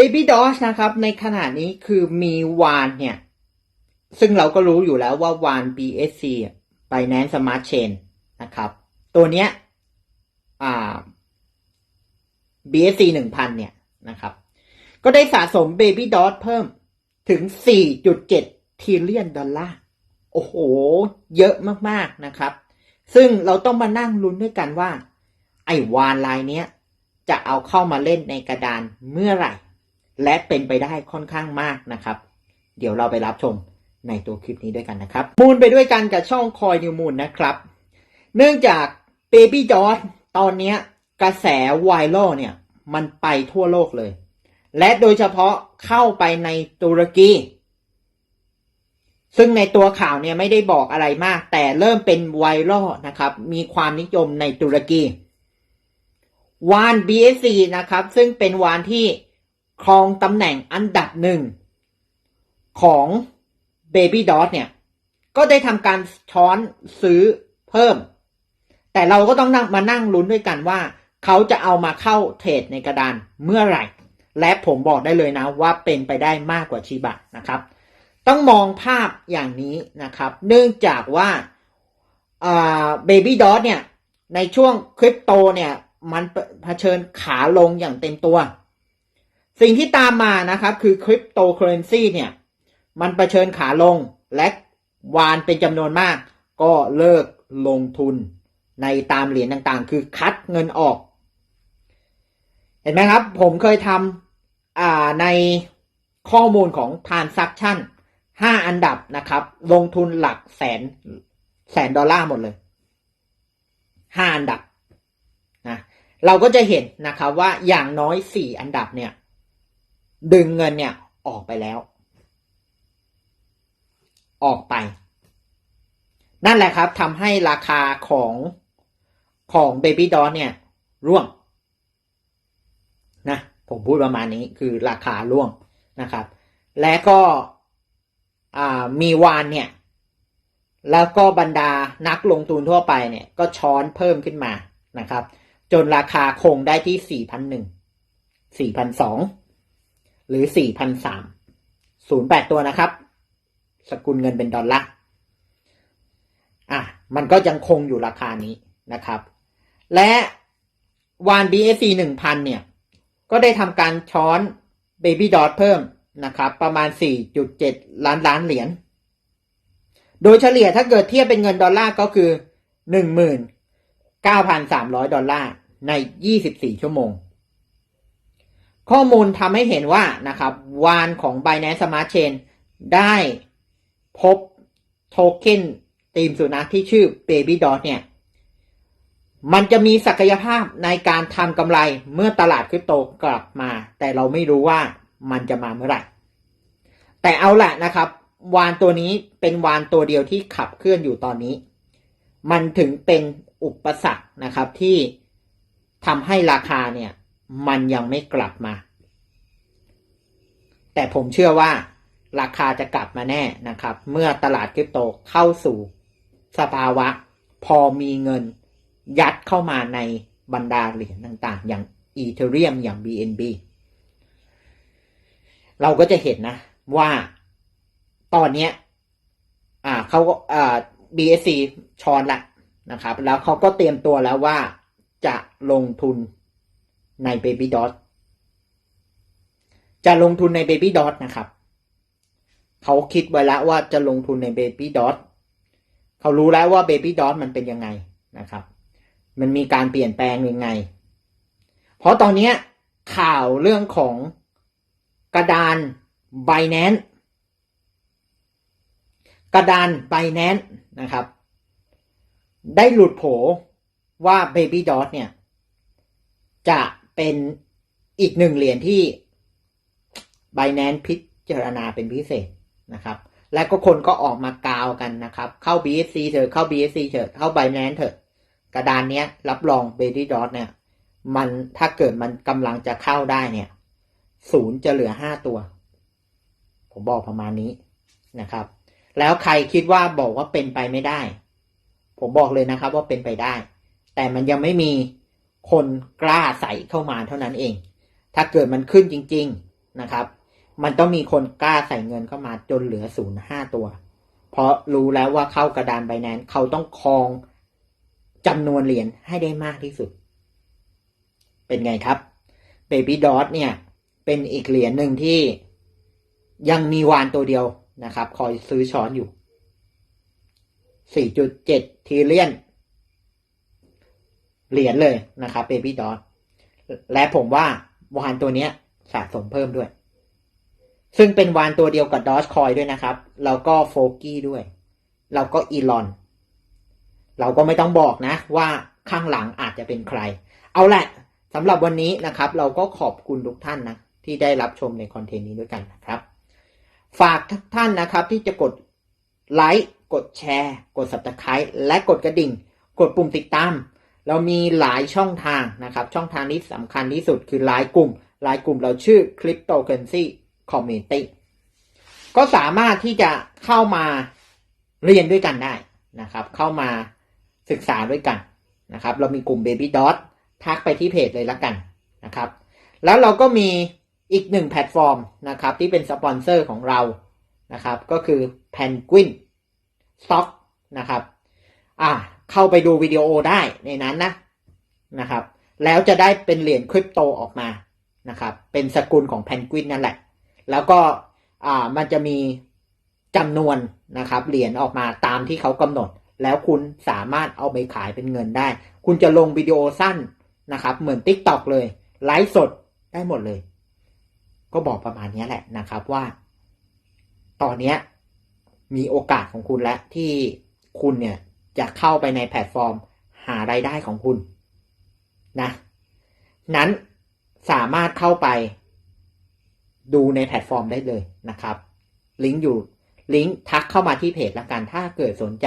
Baby Doge นะครับ ในขณะนี้คือมีวานเนี่ย ซึ่งเราก็รู้อยู่แล้วว่าวาน BSC อะ Binance Smart Chain นะครับ ตัวเนี้ยอ่า BSC หนึ่งพันเนี่ยนะครับ ก็ได้สะสม Baby Doge เพิ่มถึง 4.7ทีเลียนดอลลาร์ โอ้โห เยอะมากๆนะครับ ซึ่งเราต้องมานั่งลุ้นด้วยกันว่า ไอ้วานลายเนี้ยจะเอาเข้ามาเล่นในกระดานเมื่อไหร่ และเป็นไปได้ค่อนข้างมากนะครับ เดี๋ยวเราไปรับชมในตัวคลิปนี้ด้วยกันนะครับ มูลไปด้วยกันกับช่องคอยนิวมูลนะครับ เนื่องจาก Baby d o g ตอนเนี้กระแสไวรัลเนี่ย มันไปทั่วโลกเลย และโดยเฉพาะเข้าไปในตุรกี ซึ่งในตัวข่าวเนี่ยไม่ได้บอกอะไรมาก แต่เริ่มเป็นไวรัลนะครับ มีความนิยมในตุรกีวาน BSC นะครับ ซึ่งเป็นวานที่ ครองตำแหน่งอันดับหนึ่งของ Baby d o t เนี่ย ก็ได้ทำการช้อนซื้อเพิ่ม แต่เราก็ต้องนั่งมานั่งลุ้นด้วยกันว่า เขาจะเอามาเข้าเทรดในกระดานเมื่อไหร่ และผมบอกได้เลยนะว่าเป็นไปได้มากกว่าชิบะนะครับ ต้องมองภาพอย่างนี้นะครับ เนื่องจากว่าเบบี้ดอทเนี่ย ในช่วงคริปโตเนี่ย มันเผชิญขาลงอย่างเต็มตัว สิ่งที่ตามมานะครับ คือคริปโตเคอเรนซีเนี่ย มันเชิญขาลงและวานเป็นจำนวนมาก ก็เลิกลงทุนในตามเหรียญต่างๆ คือคัดเงินออก เห็นไหมครับ ผมเคยทำในข้อมูลของ Transaction ห้าอันดับนะครับ ลงทุนหลักแสนแสนดอลลาร์หมดเลยห้าอันดับนะเราก็จะเห็นนะครับว่าอย่างน้อยสี่อันดับเนี่ย ดึงเงินเนี่ยออกไปแล้ว ออกไป นั่นแหละครับทำให้ราคาของของ Baby d o l เนี่ย ร่วงนะผมพูดประมาณนี้คือราคาร่วงนะครับ และก็มีวานเนี่ย แล้วก็บรรดานักลงทุนทั่วไปเนี่ย ก็ช้อนเพิ่มขึ้นมานะครับ จนราคาคงได้ที่สี่พัน หรือสี่พันสามศูนย์แปดตัวนะครับ สกุลเงินเป็นดอลลาร์อะมันก็ยังคงอยู่ราคานี้นะครับ และวาน BSC หนึ่งพันเนี่ย ก็ได้ทำการช้อน Baby Dot เพิ่มนะครับ ประมาณ 4.7 ล้านล้านเหรียญ โดยเฉลี่ยถ้าเกิดเทียบเป็นเงินดอลลาร์ก็คือ 19,300 ดอลลาร์ใน 24 ชั่วโมง ข้อมูลทำให้เห็นว่านะครับวานของ Binance Smart Chain ได้พบโทเค็นตีมสุนัขที่ชื่อ Baby Dot เนี่ย มันจะมีศักยภาพในการทำกำไรเมื่อตลาดคริปโตกลับมา แต่เราไม่รู้ว่ามันจะมาเมื่อไหร่ แต่เอาแหละนะครับ วานตัวนี้เป็นวานตัวเดียวที่ขับเคลื่อนอยู่ตอนนี้ มันถึงเป็นอุปสรรคนะครับที่ทำให้ราคาเนี่ย มันยังไม่กลับมา แต่ผมเชื่อว่าราคาจะกลับมาแน่นะครับ เมื่อตลาดคริปโตเข้าสู่สภาวะ พอมีเงินยัดเข้ามาในบรรดาเหรียญต่างๆ อย่างอีเทเรียมอย่าง BNB เราก็จะเห็นนะว่าตอนนี้อ่าเขาก็อ่า BSC ชอนละนะครับ แล้วเขาก็เตรียมตัวแล้วว่าจะลงทุน ใน Baby Dot จะลงทุนใน Baby Dot นะครับ เขาคิดไว้แล้วว่าจะลงทุนใน Baby Dot เขารู้แล้วว่า Baby Dot มันเป็นยังไงนะครับ มันมีการเปลี่ยนแปลงยังไง เพราะตอนนี้ข่าวเรื่องของกระดาน Binance กระดาน Binance นะครับ ได้หลุดโผว่า Baby Dot เนี่ย จะ เป็นอีกหนึ่งเหรียญที่ Binance พิจารณาเป็นพิเศษนะครับ และก็คนก็ออกมากาวกันนะครับ เข้า BSC เถอะเข้า BSC เถอะเข้า Binance เถอะ กระดานเนี้ย รับรอง Baby Dot เนี่ย มันถ้าเกิดมันกำลังจะเข้าได้เนี่ยศูนย์จะเหลือห้าตัว ผมบอกประมาณนี้นะครับ แล้วใครคิดว่าบอกว่าเป็นไปไม่ได้ ผมบอกเลยนะครับว่าเป็นไปได้ แต่มันยังไม่มี คนกล้าใส่เข้ามาเท่านั้นเอง ถ้าเกิดมันขึ้นจริง ๆนะครับ มันต้องมีคนกล้าใส่เงินเข้ามาจนเหลือศูนย์ห้าตัว เพราะรู้แล้วว่าเข้ากระดานไบแนนเขาต้องครองจำนวนเหรียญให้ได้มากที่สุด เป็นไงครับ Baby Dot เนี่ย เป็นอีกเหรียญหนึ่งที่ยังมีวานตัวเดียวนะครับ คอยซื้อช้อนอยู่ 4.7ทีเลียน เหรียญเลยนะครับ Baby Dot และผมว่าวานตัวเนี้ยสะสมเพิ่มด้วย ซึ่งเป็นวานตัวเดียวกับดอ g คอยด้วยนะครับ แล้วก็โฟกี้ด้วย แล้วก็อีลอน เราก็ไม่ต้องบอกนะว่าข้างหลังอาจจะเป็นใคร เอาแหละสำหรับวันนี้นะครับ เราก็ขอบคุณทุกท่านนะ ที่ได้รับชมในคอนเทนต์นี้ด้วยกันนะครับ ฝากทุกท่านนะครับที่จะกดไลค์ กดแชร์ กด subscribe และกดกระดิ่ง กดปุ่มติดตาม เรามีหลายช่องทางนะครับ ช่องทางนี้สำคัญที่สุดคือไลน์กลุ่มไลน์กลุ่มเราชื่อ Cryptocurrency Community ก็สามารถที่จะเข้ามาเรียนด้วยกันได้นะครับ เข้ามาศึกษาด้วยกันนะครับ เรามีกลุ่ม Baby Dot ทักไปที่เพจเลยละกันนะครับ แล้วเราก็มีอีกหนึ่งแพลตฟอร์มนะครับ ที่เป็นสปอนเซอร์ของเรานะครับ ก็คือ Penguin Stock นะครับ อ่า เข้าไปดูวิดีโอได้ในนั้นนะนะครับ แล้วจะได้เป็นเหรียญคริปโตออกมานะครับ เป็นสกุลของแพนกวินนั่นแหละ แล้วก็อ่ามันจะมีจำนวนนะครับ เหรียญออกมาตามที่เขากำหนด แล้วคุณสามารถเอาไปขายเป็นเงินได้ คุณจะลงวิดีโอสั้นนะครับ เหมือน t ิ k t o k เลย ไลฟ์สดได้หมดเลย ก็บอกประมาณนี้แหละนะครับว่า ตอนนี้มีโอกาสของคุณแล้วที่คุณเนี่ย จะเข้าไปในแพลตฟอร์ม หารายได้ของคุณนะนั้นสามารถเข้าไปดูในแพลตฟอร์มได้เลยนะครับ ลิงก์อยู่ลิงก์ทักเข้ามาที่เพจละกันถ้าเกิดสนใจ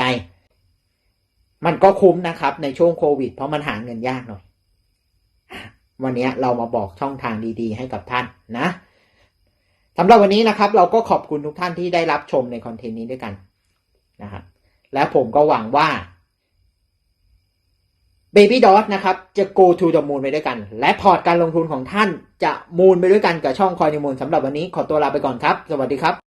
มันก็คุ้มนะครับในช่วงโควิด เพราะมันหาเงินยากหน่อย วันนี้เรามาบอกช่องทางดีๆ ให้กับท่านนะสำหรับวันนี้นะครับ เราก็ขอบคุณทุกท่านที่ได้รับชมในคอนเทนต์นี้ด้วยกันนะครับ และผมก็หวังว่า Baby Dot นะครับ จะ go to the moon ไปด้วยกัน และพอร์ตการลงทุนของท่านจะมูนไปด้วยกันกับช่องคอยนิมูลสำหรับวันนี้ขอตัวลาไปก่อนครับ สวัสดีครับ